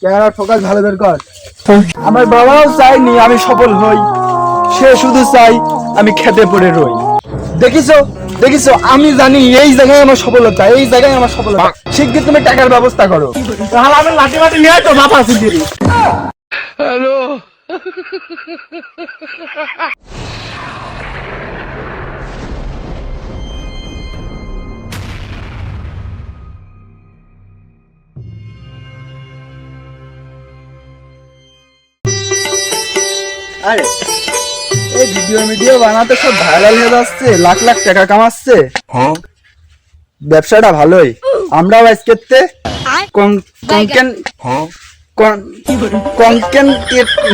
Camera focus ভালো বের কর। আমার বাবাও চাইনি আমি সফল হই। সে শুধু চাই আমি খেতে পড়ে রই। দেখিছো? দেখিছো? আমি জানি এই জায়গায় আমার সফলতা এই জায়গায় আমার সফলতা। শিগগির তুমি টাকার ব্যবস্থা করো। তাহলে আমি লাঠি মাটি নিয়ে তো বাবা শিগগিরি আরে এই ভিডিও ভিডিও বানাতে সব ভাইরাল হয়ে যাচ্ছে লাখ লাখ টাকা কামাচ্ছে। ব্যবসাটা ভালোই। আমরাও আজকেতে কনকেন কনকেন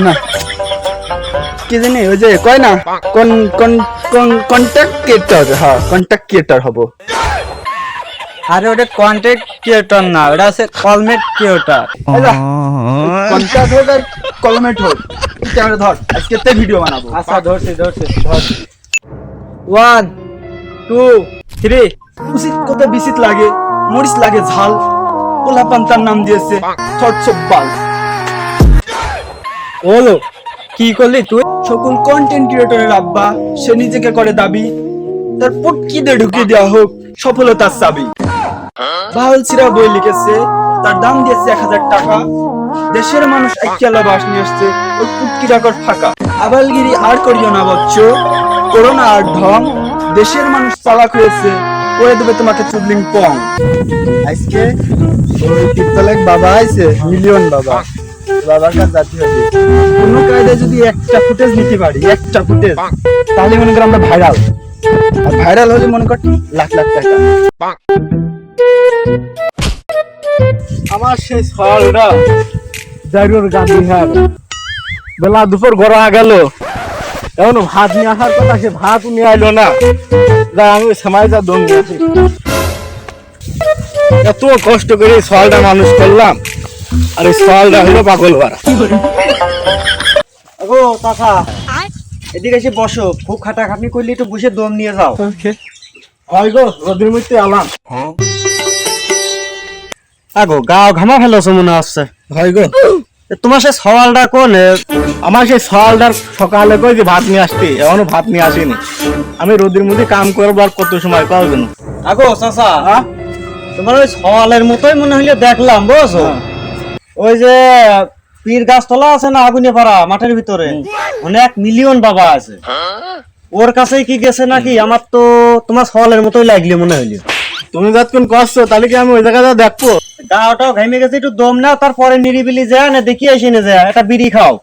না। কি জানি ওই যে কয় না? কোন কোন কোন কন্ট্যাক্ট ক্রিয়েটর হ্যাঁ কন্ট্যাক্ট ক্রিয়েটর হব। আরে ওটা কন্টেন্ট ক্রিয়েটর না ওটা হচ্ছে কলমেট ক্রিয়েটর কন্ট্যাক্ট হোক আর কলমেট হোক ক্যামেরা ধর আজকে তে ভিডিও বানাবো। আচ্ছা ধরছি ধরছি ধর ওয়ান টু থ্রি উচিত কত বিচিত লাগে মরিচ লাগে ঝাল পোলা পান্তার নাম দিয়েছে থটসব্বাল ওলো কি করলি তুই? সকল কন্টেন্ট ক্রিয়েটরের আব্বা সে নিজেকে করে দাবি তার পটকিতে ঢুকিয়ে দেওয়া হোক সফলতার চাবি। বাউল বই লিখেছে, তার দাম দিয়েছে এক হাজার টাকা। দেশের মানুষ একেলা বাস নিয়ে আসছে, ওই পুটকি ডাকর ফাঁকা। আবালগিরি আর করিও না বচ্চ, করোনা আর ঢং, দেশের মানুষ চালাক হয়েছে করে দেবে তোমাকে চুদলিং পং। আজকে ওই তিরতলেক বাবা আইছে, মিলিয়ন বাবা। বাবার কাছে জাতি হবে। কোনো কায়দায় যদি একটা ফুটেজ নিতে পারি, একটা ফুটেজ, তাহলে মনে কর আমরা ভাইরাল। ভাইরাল হলে মনে কর লাখ লাখ টাকা। আমার সেই গান্ধী হার বেলা দুপুর গড়া গেল। এখন ভাত নিয়ে আসার কথা সে ভাত নিয়ে আইলো না। যা আমি সময় যা দম দিয়েছি এত কষ্ট করে সলটা মানুষ করলাম। আর এই সলটা হলো পাগল ভাড়া গো চাচা এদিকে এসে বসো। খুব খাটাখাটনি করলে একটু বসে দম নিয়ে যাও। হয় গো রোদের মধ্যে আলাম। আগো গাও ঘামা ফেলেছো মনে হচ্ছে হয় গো। তোমার সেই সওয়ালটা কোন আমার সেই সলটার সকালে কই যে ভাত নিয়ে আসতে এখনও ভাত নিয়ে আসেনি। আমি রোদের মধ্যে কাম করব আর কত সময় পাওয়া যেন। আগো চাচা তোমার ওই সওয়ালের মতোই মনে হইলে দেখলাম বুঝছ? ওই যে পীর গাছ গাছতলা আছে না আগুনে পাড়া মাঠের ভিতরে? অনেক মিলিয়ন বাবা আছে। ওর কাছে কি গেছে নাকি? আমার তো তোমার সওয়ালের মতোই লাগলে মনে হইল। তুমি যতক্ষণ করছ তাহলে কি আমি ওই জায়গাটা দেখব? গাওটাও ঘামে গেছে, একটু দম নাও, তারপরে নিরিবিলি যায় না দেখি এসে না যায় একটা বিড়ি খাও।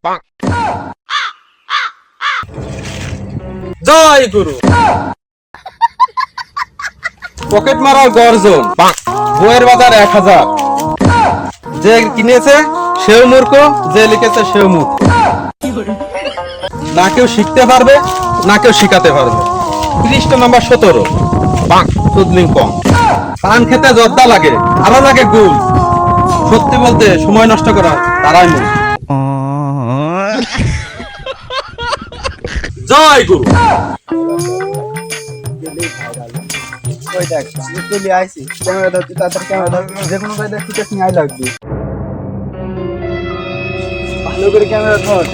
জয় গুরু। পকেট মারার গর্জন। বইয়ের বাজার এক হাজার। যে কিনেছে, সেও মূর্খ, যে লিখেছে, সেও মূর্খ। না কেউ শিখতে পারবে, না কেউ শিখাতে পারবে। পৃষ্ঠ নাম্বার সতেরো। বাঁক সুদলিং কম পান খেতে জর্দা লাগে আরও লাগে গুল সত্যি বলতে সময় নষ্ট করা তারাই মূল। জয় গুরু। ওই দেখ চলে আইছি ক্যামেরা ধর তাড়াতাড়ি ক্যামেরা ধর যে কোনো কায়দায় ফুটেজ নিয়ে আই লাগবে ভালো করে ক্যামেরা ধর।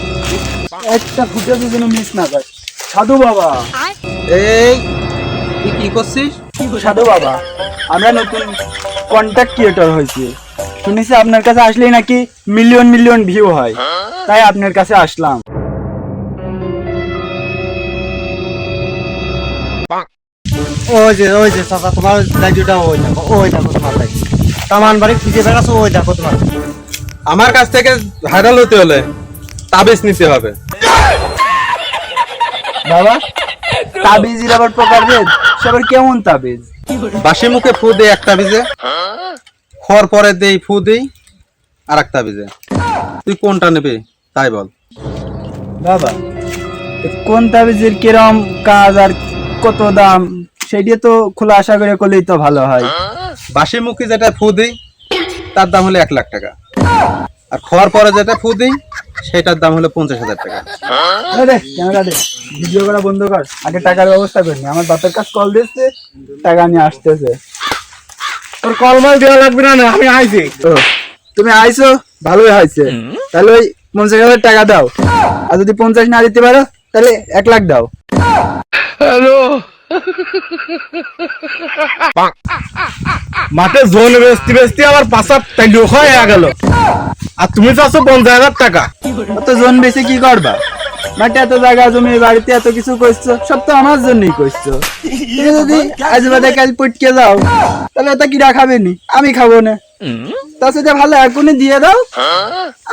একটা ফুটেজ যেন মিস না যায় সাধু বাবা। এই কি করছিস? সাধু বাবা আমরা নতুন কন্ট্যাক্ট ক্রিয়েটর হয়েছি। শুনেছি আপনার কাছে আসলেই নাকি মিলিয়ন মিলিয়ন ভিউ হয়। তাই আপনার কাছে আসলাম। ওই যে ওই যে চাচা তোমার লাইটটা ওই দেখো ওই দেখো তোমার লাইট তামান বাড়ি খুঁজে ওই দেখো তোমার। আমার কাছ থেকে ভাইরাল হতে হলে তাবিজ নিতে হবে। বাবা তাবিজের আবার প্রকারভেদ সবার কেমন তাবিজ? বাসি মুখে ফু দেই একটা বিজে খর পরে দেই ফু দেই আর একটা বিজে তুই কোনটা নেবে? তাই বল। বাবা কোন তাবিজের কিরম কাজ আর কত দাম? সেটি তো খোলা আশা করে করলেই তো ভালো হয়। বাসি মুখে যেটা ফু দেই তার দাম হলো এক লাখ টাকা। আর খাওয়ার পরে যেটা ফু দেই সেটার দাম হলো পঞ্চাশ হাজার টাকা। আরে ক্যামেরা দে ভিডিও করা বন্ধ কর আগে টাকার ব্যবস্থা করিনি আমার বাপের কাছে কল দিচ্ছে টাকা নিয়ে আসতেছে। তোর কলমাল দেওয়া লাগবে না না আমি আইছি। ও। তুমি আইছো ভালোই হয়েছে। তাহলে ওই পঞ্চাশ হাজার টাকা দাও। আর যদি পঞ্চাশ না দিতে পারো তাহলে এক লাখ দাও। মাঠে জোন বেচতে বেচতে আবার পাশা টাইল হয়ে গেল। আর তুমি চাচ্ছ পঞ্চাশ হাজার টাকা। অত জন বেশি কি করবা? মাঠে এত জায়গা জমি বাড়িতে এত কিছু করছ সব তো আমার জন্যই করছ। তুমি যদি আজ বাদে কাল পটকে যাও তাহলে ওটা কিরা খাবে নি? আমি খাব না। তা সেটা ভালো এখনই দিয়ে দাও।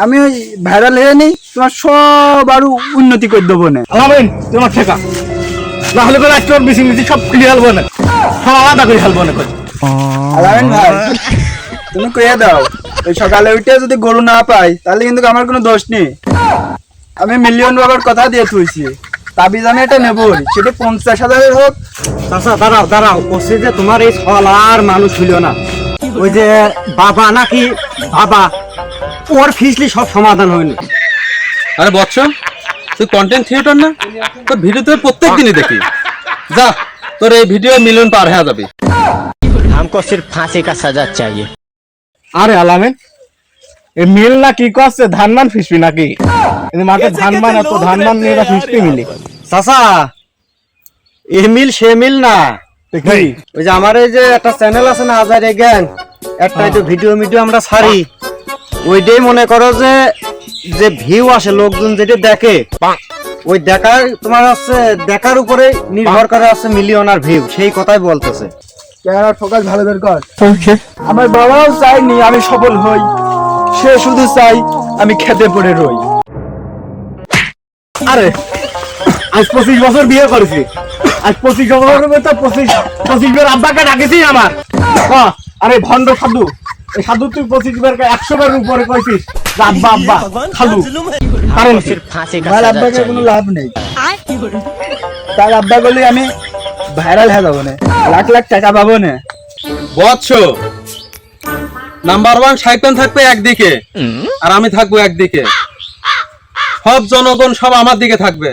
আমি ওই ভাইরাল হয়ে নেই তোমার সব আরও উন্নতি করে দেবো না। আলামিন তোমার ঠেকা। না হলে করে আজকে ওর মিশিং সব খুলে হালবো না। সব আলাদা করে হালবো না আলামিন ভাই তুমি কয়ে দাও ওই সকালে উঠে যদি গরু না পাই তাহলে কিন্তু আমার কোনো দোষ নেই। আমি মিলিয়ন বাবার কথা দিয়ে তুইছি তাবিজ আমি এটা নেব সেটা পঞ্চাশ হাজারের হোক। চাচা দাঁড়াও দাঁড়াও বলছি যে তোমার এই ছল আর মানুষ হইল না। ওই যে বাবা নাকি বাবা ওর ফিসলি সব সমাধান হয়নি। আরে বৎস তুই কন্টেন্ট ক্রিয়েটর না? তোর ভিডিও তোর প্রত্যেক দিনই দেখি। যা তোর এই ভিডিও মিলিয়ন পার হয়ে যাবে। हमको सिर्फ फांसी का सजा चाहिए আরে আলামিন এ মিল না কি করছে ধান মান ফিসবি নাকি এই মাঠে ধান মান এত ধান মান নিয়ে এরা ফিসবি মিলি চাচা এ মিল সে মিল না কি ওই যে আমার এই যে একটা চ্যানেল আছে না হাজারে গ্যাং একটা এই যে ভিডিও মিডিও আমরা ছাড়ি ওইটাই মনে করো যে যে ভিউ আসে লোকজন যেটা দেখে ওই দেখার তোমার হচ্ছে দেখার উপরে নির্ভর করে আছে মিলিয়ন আর ভিউ সেই কথাই বলতেছে ক্যামেরার ফোকাস ভালো বের কর। আমার বাবাও চায়নি আমি সফল হই। সে শুধু চাই আমি খেতে পড়ে রই। আরে আজ পঁচিশ বছর বিয়ে করেছি। আজ পঁচিশ বছর তো পঁচিশ পঁচিশ বার আব্বাকে ডাকেছি আমার। আরে ভণ্ড সাধু এই সাধু তুই পঁচিশ বার একশো বার উপরে কইছিস। আব্বা আব্বা খালু। কারণ আব্বাকে কোনো লাভ নেই। তার আব্বা বলি আমি ভাইরাল হয়ে যাব না। লাখ লাখ টাকা পাবো না। বৎস। নাম্বার ওয়ান সাইকেল থাকবে একদিকে আর আমি থাকব একদিকে। সব জনগণ সব আমার দিকে থাকবে।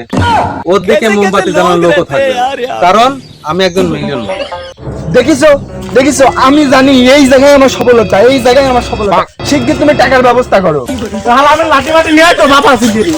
ওর দিকে মোমবাতি জ্বালানোর লোকও থাকবে। কারণ আমি একজন মিলিয়ন দেখিছো? দেখিছো? আমি জানি এই জায়গায় আমার সফলতা এই জায়গায় আমার সফলতা। শিগগির তুমি টাকার ব্যবস্থা করো। তাহলে আমি লাঠি মাটি নিয়ে তো বাবা শিগগিরি